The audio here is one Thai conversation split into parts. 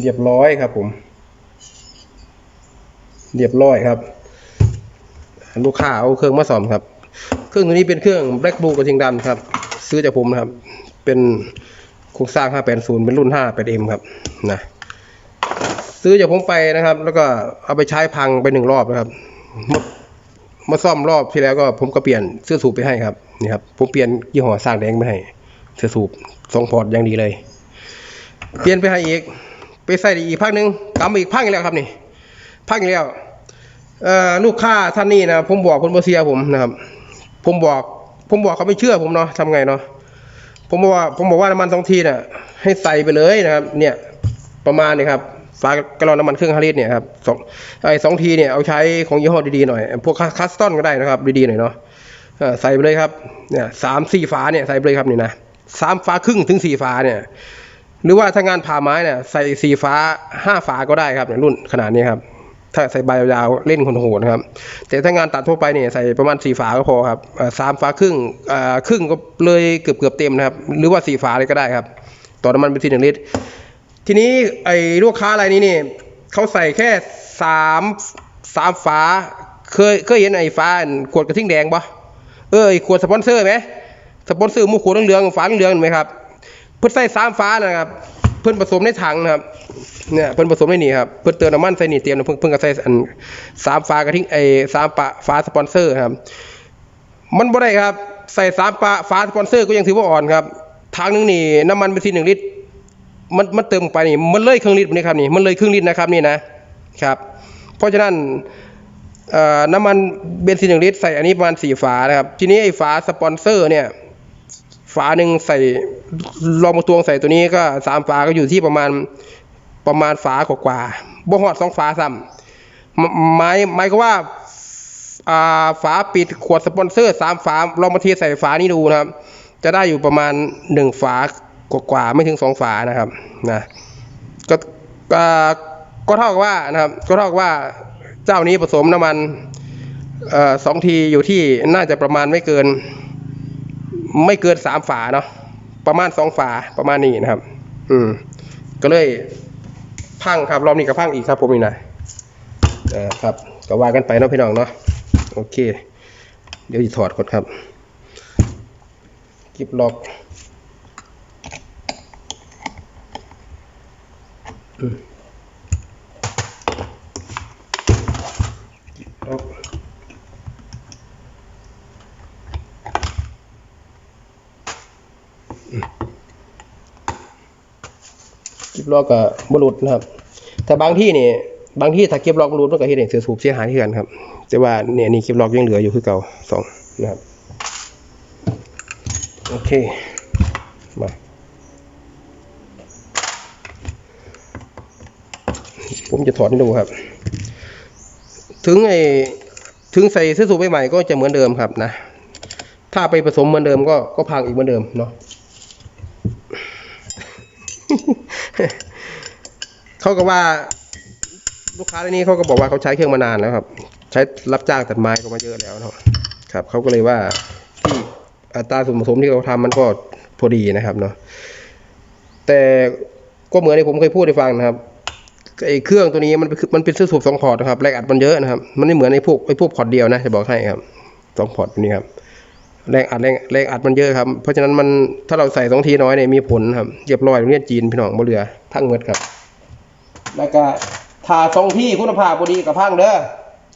เรียบร้อยครับผม เรียบร้อยครับ ลูกค้าเอาเครื่องมาซ่อมครับ เครื่องตัวนี้เป็นเครื่อง Black Blue กระทิงดำครับ ซื้อจากผมนะครับ เป็นโครงสร้าง 580 เป็นรุ่น 58M ครับนะซื้อจากผมไปนะครับ แล้วก็เอาไปใช้พังไปหนึ่งรอบนะครับมามาซ่อมรอบที่แล้วก็ผมก็เปลี่ยนเสื้อสูบไปให้ครับนี่ครับผมเปลี่ยนยี่ห้อสร้างแดงไปให้เสื้อสูบสองพอร์ตอย่างดีเลย เปลี่ยนไปให้อีก ไปใส่อีกภาคหนึ่งกำมอีกภาคอีกแล้วครับนี่ภาคอีกแล้วลูกค้าท่านนี้นะผมบอกคนโบเซียผมนะครับ ผมบอก ผมบอกเขาไม่เชื่อผมเนาะทำไงเนาะผมบอกว่าผมบอกว่าน้ำมันสองทีน่ะให้ใส่ไปเลยนะครับ เนี่ยประมาณนี้ครับฝากระลอนน้ำมันเครื่องฮาริสเนี่ยครับสองไอ้สองทีเนี่ยเอาใช้ของยี่ห้อดีๆหน่อย พวกคัสตอนก็ได้นะครับ ดีๆหน่อยเนาะใส่ไปเลยครับเนี่ยสามสี่ฝาเนี่ยใส่ไปเลยครับนี่นะสามฝาครึ่งถึงสี่ฝาเนี่ย หรือว่าถ้างานผ่าไม้เนี่ยใส่สี่ฝาห้าฝาก็ได้ครับเนี่ยรุ่นขนาดนี้ครับถ้าใส่ใบยาวเล่นคนโหดนะครับ แต่ถ้างานตัดทั่วไปเนี่ยใส่ประมาณสี่ฝาก็พอครับสามฝาครึ่งครึ่งก็เลยเกือบเกือบๆเต็มนะครับ หรือว่าสี่ฝาเลยก็ได้ครับ ต่อน้ำมันเป็นทีหนึ่งลิตร ทีนี้ไอ้ลูกค้ารายนี้นี่ยเขาใส่แค่สามสามฝา เคยเคยเห็นไอ้ฝานขวดกระทิ่งแดงปะเออไอ้ขวดสปอนเซอร์ไหมสปอนเซอร์หมูขวดเหลืองฝาเหลืองเห็นไหมครับ เพิ่นใส่สามฝานะครับ เพิ่นผสมในถังนะครับ เนี่ยเพิ่นผสมในนี่ครับ เพิ่นเติมน้ำมันใส่นี่เตรียมเพิ่งเพิ่งก็ใส่อันสามฝากระทิงไอ้สามปะฝาสปอนเซอร์ครับ มันบ่ได้ครับ ใส่สามปะฝาสปอนเซอร์ก็ยังถือว่าอ่อนครับทางนึงนี่น้ำมันเป็นทีหนึ่งลิตร มันมันเติมไปนี่มันเลยครึ่งลิตรนี่ครับนี่มันเลยครึ่งลิตรนะครับนี่นะครับ เพราะฉะนั้นเอ่อน้ำมันเบนซินหนึ่งลิตรใส่อันนี้ประมาณสี่ฝานะครับ ทีนี้ไอ้ฝาสปอนเซอร์เนี่ย ฝาหนึ่งใส่ลองมาตวงใส่ตัวนี้ก็สามฝาก็อยู่ที่ประมาณประมาณฝากว่าๆบ่หอดสองฝาซ้ำหมหมายหมายก็ว่าอ่าฝาปิดขวดสปอนเซอร์สามฝาลองมาเทใส่ฝานี้ดูนะครับ จะได้อยู่ประมาณหนึ่งฝากว่าๆไม่ถึงสองฝานะครับนะก็ก็ก็เท่ากับว่านะครับ ก็เท่ากับว่าเจ้านี้ผสมน้ำมันเอ่อสองทีอยู่ที่น่าจะประมาณไม่เกิน ไม่เกินสามฝาเนาะประมาณสองฝาประมาณนี้นะครับ อืม ก็เลยพังครับรอบนี้ก็พังอีกครับผมนี่นะเออครับก็ว่ากันไปเนาะพี่น้องเนาะโอเค เดี๋ยวจะถอดก่อนครับกิบล็อกอืมกิบล็อก กิบ ล็อกกับบรุษนะครับ แต่บางที่นี่บางที่ถ้ากิบล็อกบรุษมันก็เห็นเสียสูบเสียหายที่กันครับ แต่ว่าเนี่ยนี่เกิบล็อกยังเหลืออยู่คือเก่าสองนะครับโอเคมาผมจะถอดให้ดูครับ ถึงไอ้ถึงใส่เสื้อสูบใหม่ก็จะเหมือนเดิมครับนะ ถ้าไปผสมเหมือนเดิมก็ก็พังอีกเหมือนเดิมเนาะ เขาก็ว่าลูกค้ารายนี้เขาก็บอกว่าเขาใช้เครื่องมานานแล้วครับ ใช้รับจ้างตัดไม้ก็มาเยอะแล้วเนาะครับเขาก็เลยว่าที่อัตราส่วนผสมที่เขาทำมันก็พอดีนะครับเนาะแต่ก็เหมือนที่ผมเคยพูดให้ฟังนะครับไอ้เครื่องตัวนี้มันเป็นมันเป็นเสื้อสูบสองพอร์ตนะครับแรงอัดมันเยอะนะครับ มันไม่เหมือนไอ้พวกไอ้พวกพอร์ตเดียวนะจะบอกให้ครับสองพอร์ตนี้ครับ แรงอัดแรงแรงอัดมันเยอะครับ เพราะฉะนั้นมันถ้าเราใส่สองทีน้อยเนี่ยมีผลครับเรียบร้อยโรงเรียนจีนพี่น้องบ่เรือพังเมดครับ แล้วก็ถ้าสองที่คุณภาพบ่ดีกับพังเด้อ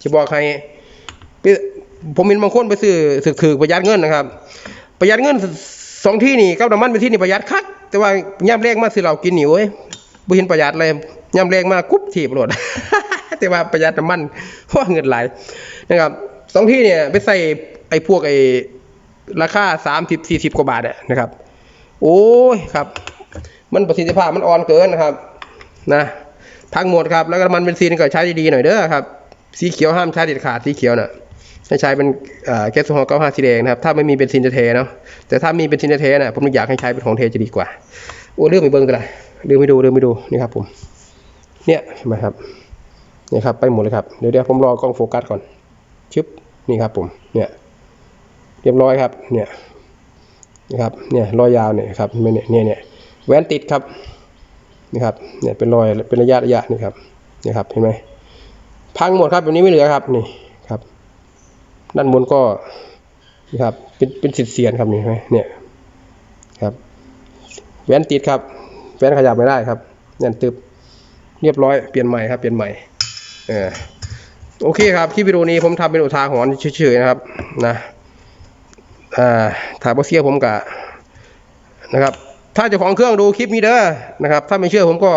จะบอกใครผมเห็นบางคนไปซื้อสึกถือประหยัดเงินนะครับ ประหยัดเงินสองที่นี่กับน้ำมันไปที่นี่ประหยัดคักแต่ว่าย่ำแรงมากสิเรากินนี่โอ้ยบ่เห็นประหยัดเลยย่ำแรงมากกุ๊บถีบโหลดแต่ว่าประหยัดน้ำมันเพราะเงินหลายนะครับสองที่เนี่ยไปใส่ไอ้พวกไอ้ ราคาสามสิบสี่สิบกว่าบาทอะนะครับ โอ้ยครับ มันประสิทธิภาพมันอ่อนเกินนะครับนะทั้งหมดครับแล้วก็มันเบนซินก็ใช้ดีๆหน่อยเด้อครับ สีเขียวห้ามใช้เด็ดขาดสีเขียวน่ะให้ใช้เป็นแก๊สโซฮอล์เก้าห้าสีแดงนะครับ ถ้าไม่มีเบนซินจะเทเนาะแต่ถ้ามีเบนซินจะเทน่ะผมอยากให้ใช้เป็นของเทจะดีกว่า โอ้เรื่องไปเบิ้งกันเลยเรื่องไปดูเรื่องไปดูนี่ครับผมเนี่ยเห็นไหมครับนี่ครับไปหมดเลยครับเดี๋ยวเดี๋ยวผมรอกล้องโฟกัสก่อนชึบนี่ครับผมเนี่ย เรียบร้อยครับ เนี่ยนะครับเนี่ยรอยยาวเนี่ยครับเนี่ยเนี่ยเนี่ยแหวนติดครับนี่ครับเนี่ยเป็นรอยเป็นระยะระยะนี่ครับนี่ครับเห็นไหมพังหมดครับแบบนี้ไม่เหลือครับนี่ครับ ด้านบนก็นี่ครับเป็นเป็นสิดเสียนครับนี่เห็นไหมเนี่ยครับแหวนติดครับแหวนขยับไม่ได้ครับแน่นตึบเรียบร้อยเปลี่ยนใหม่ครับเปลี่ยนใหม่เออโอเคครับคลิปวิดีโอนี้ผมทำเป็นอุทาหรณ์เฉยๆนะครับนะ อ่าถามว่เสียผมกะนะครับ ถ้าเจ้าของเครื่องดูคลิปนี้เด้อนะครับ ถ้าไม่เชื่อผมก็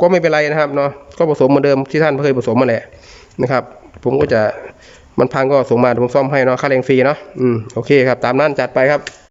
ก็ไม่เป็นไรนะครับเนาะก็ผสมเหมือนเดิมที่ท่านเคยผสมมาแหละนะครับ ผมก็จะมันพังก็ส่งมาผมซ่อมให้เนาะค่าแรงฟรีเนาะอืมโอเคครับ ตามนั้นจัดไปครับ